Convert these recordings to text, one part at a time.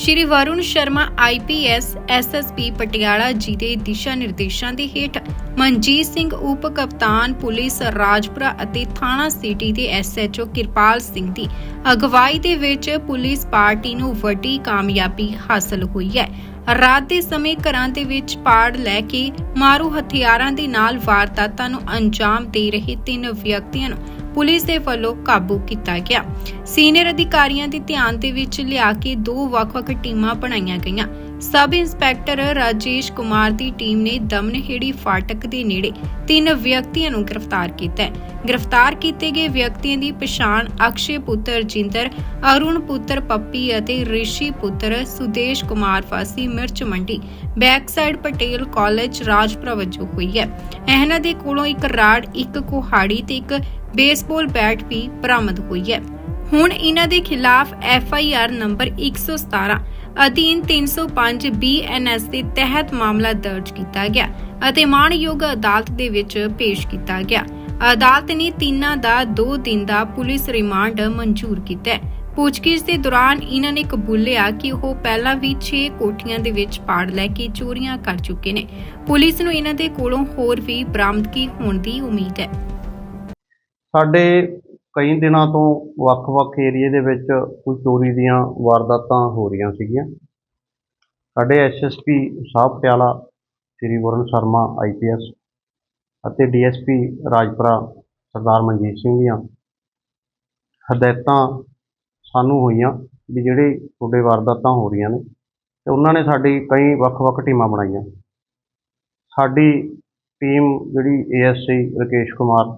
ਸ਼੍ਰੀ Varun Sharma IPS SSP Patiala ji ਦੇ ਦਿਸ਼ਾ ਨਿਰਦੇਸ਼ਾਂ ਦੇ ਹੇਠ ਮਨਜੀਤ ਸਿੰਘ, ਉਪ ਕਪਤਾਨ ਪੁਲਿਸ ਰਾਜਪੁਰਾ ਅਤੇ ਥਾਣਾ ਸਿਟੀ ਦੇ ਐਸਐਚਓ ਕਿਰਪਾਲ ਸਿੰਘ ਦੀ ਅਗਵਾਈ ਦੇ ਵਿੱਚ ਪੁਲਿਸ ਪਾਰਟੀ ਨੂੰ ਵੱਡੀ ਕਾਮਯਾਬੀ ਹਾਸਲ ਹੋਈ ਹੈ। ਰਾਤ ਦੇ ਸਮੇਂ ਘਰਾਂ ਦੇ ਵਿੱਚ ਪਾੜ ਲੈ ਕੇ ਮਾਰੂ ਹਥਿਆਰਾਂ ਦੇ ਨਾਲ ਵਾਰਦਾਤਾਂ ਨੂੰ ਅੰਜਾਮ ਦੇ ਰਹੇ ਤਿੰਨ ਵਿਅਕਤੀਆਂ ਨੂੰ ਪੁਲਿਸ ਦੇ ਵੱਲੋਂ ਕਾਬੂ ਕੀਤਾ ਗਿਆ। ਸੀਨੀਅਰ ਅਧਿਕਾਰੀਆਂ ਦੇ ਧਿਆਨ ਦੇ ਵਿੱਚ ਲਿਆ ਕੇ ਦੋ ਵੱਖ-ਵੱਖ ਟੀਮਾਂ ਬਣਾਈਆਂ ਗਈਆਂ। ਸਬ ਇੰਸਪੈਕਟਰ ਰਾਜੇਸ਼ ਕੁਮਾਰ ਦੀ ਟੀਮ ਨੇ ਦਮਨਹੇੜੀ ਫਾਟਕ ਦੇ ਨੇੜੇ ਤਿੰਨ ਵਿਅਕਤੀਆਂ ਨੂੰ ਗ੍ਰਿਫਤਾਰ ਕੀਤਾ ਹੈ। ਗ੍ਰਿਫਤਾਰ ਕੀਤੇ ਗਏ ਵਿਅਕਤੀਆਂ ਦੀ ਪਛਾਣ ਅਕਸ਼ੇ ਪੁੱਤਰ ਜਿੰਦਰ, ਅਰੁਣ ਪੁੱਤਰ ਪੱਪੀ ਅਤੇ ਰਿਸ਼ੀ ਪੁੱਤਰ ਸੁਦੇਸ਼ ਕੁਮਾਰ ਵਾਸੀ ਮਿਰਚ ਮੰਡੀ, ਬੈਕਸਾਈਡ ਪਟੇਲ ਕਾਲਜ ਰਾਜਪੁਰਾ ਵਜੋਂ ਹੋਈ ਹੈ। ਇਹਨਾਂ ਦੇ ਕੋਲੋਂ ਇੱਕ ਰਾੜ, ਇੱਕ ਕੁਹਾੜੀ ਤੇ ਇੱਕ ਬੇਸਬਾਲ ਬੈਟ ਵੀ ਬਰਾਮਦ ਹੋਈ ਹੈ। ਹੁਣ ਇਹਨਾਂ ਦੇ ਖਿਲਾਫ ਐਫ ਆਈ ਆਰ ਨੰਬਰ 117 ਅਧੀਨ 305 ਬੀਐਨਐਸ ਦੇ ਤਹਿਤ ਮਾਮਲਾ ਦਰਜ ਕੀਤਾ ਗਿਆ ਅਤੇ ਮਾਣਯੋਗ ਅਦਾਲਤ ਦੇ ਵਿੱਚ ਪੇਸ਼ ਕੀਤਾ ਗਿਆ। ਅਦਾਲਤ ਨੇ ਤਿੰਨਾਂ ਦਾ 2 ਦਿਨ ਦਾ ਪੁਲਿਸ ਰਿਮਾਂਡ ਮਨਜ਼ੂਰ ਕੀਤਾ ਹੈ। ਪੁੱਛਗਿੱਛ ਦੇ ਦੌਰਾਨ ਇਹਨਾਂ ਨੇ ਕਬੂਲਿਆ ਕਿ ਉਹ ਪਹਿਲਾਂ ਵੀ 6 ਕੋਠੀਆਂ ਦੇ ਵਿੱਚ ਪਾੜ ਲੈ ਕੇ ਚੋਰੀਆਂ ਕਰ ਚੁੱਕੇ ਨੇ। ਪੁਲਿਸ ਨੂੰ ਇਹਨਾਂ ਦੇ ਕੋਲੋਂ ਹੋਰ ਵੀ ਬਰਾਮਦਗੀ ਹੋਣ ਦੀ ਉਮੀਦ ਹੈ। ਸਾਡੇ ਕਈ ਦਿਨਾਂ ਤੋਂ ਵੱਖ-ਵੱਖ ਏਰੀਏ ਦੇ ਵਿੱਚ ਕੋਈ ਚੋਰੀ ਦੀਆਂ ਵਾਰਦਾਤਾਂ ਹੋ ਰਹੀਆਂ ਸੀਗੀਆਂ। ਸਾਡੇ ਐਸਐਸਪੀ ਸਾਹਿਬ ਪਟਿਆਲਾ, ਸ੍ਰੀ ਵਰਨ ਸ਼ਰਮਾ ਆਈਪੀਐਸ ਅਤੇ ਡੀਐਸਪੀ ਰਾਜਪੁਰਾ ਸਰਦਾਰ ਮਨਜੀਤ ਸਿੰਘ ਦੀਆਂ ਹਦਾਇਤਾਂ ਸਾਨੂੰ ਹੋਈਆਂ ਵੀ ਜਿਹੜੇ ਤੁਹਾਡੇ ਵਾਰਦਾਤਾਂ ਹੋ ਰਹੀਆਂ ਨੇ ਤੇ ਉਹਨਾਂ ਨੇ ਸਾਡੀ ਕਈ ਵੱਖ-ਵੱਖ ਟੀਮਾਂ ਬਣਾਈਆਂ। ਸਾਡੀ ਟੀਮ ਜਿਹੜੀ ਏਐਸਆਈ ਰਕੇਸ਼ ਕੁਮਾਰ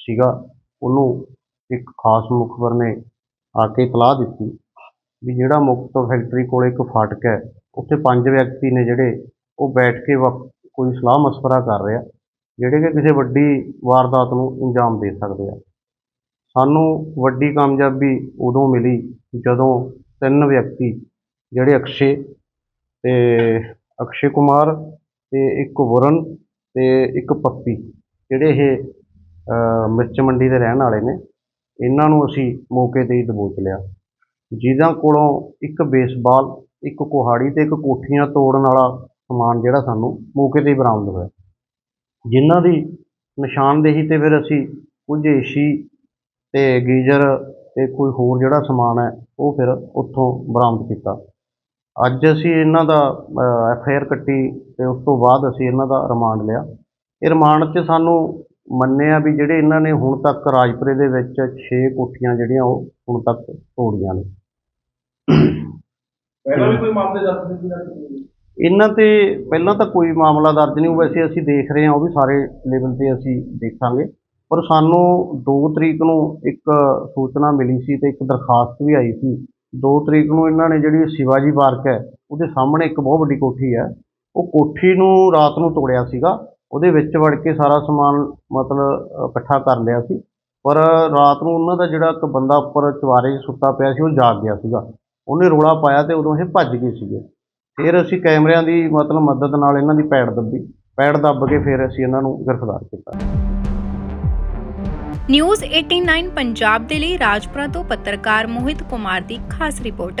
ਸੀਗਾ, ਉਹਨੂੰ ਇੱਕ ਖਾਸ ਮੁਖਬਰ ਨੇ ਆ ਕੇ ਇਤਲਾਹ ਦਿੱਤੀ ਵੀ ਜਿਹੜਾ ਮੁਕਤ ਫੈਕਟਰੀ ਕੋਲ ਇੱਕ ਫਾਟਕ ਹੈ, ਉੱਥੇ ਪੰਜ ਵਿਅਕਤੀ ਨੇ ਜਿਹੜੇ, ਉਹ ਬੈਠ ਕੇ ਵਕ- ਕੋਈ ਸਲਾਹ ਮਸ਼ਵਰਾ ਕਰ ਰਿਹਾ, ਜਿਹੜੇ ਕਿ ਕਿਸੇ ਵੱਡੀ ਵਾਰਦਾਤ ਨੂੰ ਅੰਜਾਮ ਦੇ ਸਕਦੇ ਆ। ਸਾਨੂੰ ਵੱਡੀ ਕਾਮਯਾਬੀ ਉਦੋਂ ਮਿਲੀ ਜਦੋਂ ਤਿੰਨ ਵਿਅਕਤੀ, ਜਿਹੜੇ ਅਕਸ਼ੇ ਤੇ ਅਕਸ਼ੇ ਕੁਮਾਰ ਤੇ ਇੱਕ ਵਰਨ ਤੇ ਇੱਕ ਪੱਪੀ, ਜਿਹੜੇ ਇਹ ਮਿਰਚ ਮੰਡੀ ਦੇ ਰਹਿਣ ਵਾਲੇ ਨੇ। ਇਹਨਾਂ ਨੂੰ ਅਸੀਂ ਮੌਕੇ ਤੇ ਹੀ ਦਬੋਚ ਲਿਆ। ਜਿਹਨਾਂ ਕੋਲੋਂ ਇੱਕ ਬੇਸਬਾਲ, ਇੱਕ ਕੁਹਾੜੀ ਤੇ ਇੱਕ ਕੋਠੀਆਂ ਤੋੜਨ ਵਾਲਾ ਸਮਾਨ ਜਿਹੜਾ ਸਾਨੂੰ ਮੌਕੇ ਤੇ ਹੀ ਬਰਾਮਦ ਹੋਇਆ। ਜਿਨ੍ਹਾਂ ਦੀ ਨਿਸ਼ਾਨਦੇਹੀ ਤੇ ਫਿਰ ਅਸੀਂ ਕੁਝ ਏਸੀ ਤੇ ਗੀਜ਼ਰ ਤੇ ਕੋਈ ਹੋਰ ਜਿਹੜਾ ਸਮਾਨ ਹੈ, ਉਹ ਫਿਰ ਉੱਥੋਂ ਬਰਾਮਦ ਕੀਤਾ। ਅੱਜ ਅਸੀਂ ਇਹਨਾਂ ਦਾ ਐਫ ਆਈ ਆਰ ਕੱਟੀ ਤੇ ਉਸ ਤੋਂ ਬਾਅਦ ਅਸੀਂ ਇਹਨਾਂ ਦਾ ਰਿਮਾਂਡ ਲਿਆ। ਇਹ ਰਿਮਾਂਡ 'ਚ ਸਾਨੂੰ ਮੰਨਿਆ ਵੀ ਜਿਹੜੇ ਇਹਨਾਂ ਨੇ ਹੁਣ ਤੱਕ ਰਾਜਪੁਰੇ ਦੇ ਵਿੱਚ 6 ਕੋਠੀਆਂ ਜਿਹੜੀਆਂ ਉਹ ਹੁਣ ਤੱਕ ਤੋੜੀਆਂ ਨੇ। ਪਹਿਲਾਂ ਵੀ ਕੋਈ ਮਾਮਲੇ ਦਰਜ ਨਹੀਂ ਕੀਤੇ ਇਹਨਾਂ ਤੇ ਪਹਿਲਾਂ ਤਾਂ ਕੋਈ ਮਾਮਲਾ ਦਰਜ ਨਹੀਂ ਵੈਸੇ ਅਸੀਂ ਦੇਖ ਰਹੇ ਹਾਂ ਉਹ ਵੀ ਸਾਰੇ ਲੈਵਲ ਤੇ ਅਸੀਂ ਦੇਖਾਂਗੇ। ਪਰ ਸਾਨੂੰ 2 ਤਰੀਕ ਨੂੰ ਇੱਕ ਸੂਚਨਾ ਮਿਲੀ ਸੀ ਤੇ ਇੱਕ ਦਰਖਾਸਤ ਵੀ ਆਈ ਸੀ। 2 ਤਰੀਕ ਨੂੰ ਇਹਨਾਂ ਨੇ ਜਿਹੜੀ ਸ਼ਿਵਾਜੀ ਪਾਰਕ ਹੈ ਉਹਦੇ ਸਾਹਮਣੇ ਇੱਕ ਬਹੁਤ ਵੱਡੀ ਕੋਠੀ ਹੈ। ਉਹ ਕੋਠੀ ਨੂੰ ਰਾਤ ਨੂੰ ਤੋੜਿਆ ਸੀਗਾ। ਉਹਦੇ ਵਿੱਚ ਵੜ ਕੇ ਸਾਰਾ ਸਮਾਨ ਮਤਲਬ ਇਕੱਠਾ ਕਰ ਲਿਆ ਸੀ। ਪਰ ਰਾਤ ਨੂੰ ਉਹਨਾਂ ਦਾ ਜਿਹੜਾ ਇੱਕ ਬੰਦਾ ਉੱਪਰ ਚਵਾਰੇ 'ਚ ਸੁੱਤਾ ਪਿਆ ਸੀ, ਉਹ ਜਾਗ ਗਿਆ ਸੀਗਾ। ਉਹਨੇ ਰੋਲਾ ਪਾਇਆ ਤੇ ਉਦੋਂ ਇਹ ਭੱਜ ਗਏ ਸੀਗੇ। ਫਿਰ ਅਸੀਂ ਕੈਮਰਿਆਂ ਦੀ ਮਤਲਬ ਮਦਦ ਨਾਲ ਇਹਨਾਂ ਦੀ ਪੈੜ ਦੱਬੀ। ਪੈੜ ਦੱਬ ਕੇ ਫਿਰ ਅਸੀਂ ਇਹਨਾਂ ਨੂੰ ਗ੍ਰਿਫਤਾਰ ਕੀਤਾ। ਨਿਊਜ਼ 89 ਪੰਜਾਬ ਦੇ ਲਈ ਰਾਜਪੁਰਾ ਤੋਂ ਪੱਤਰਕਾਰ ਮੋਹਿਤ ਕੁਮਾਰ ਦੀ ਖਾਸ ਰਿਪੋਰਟ।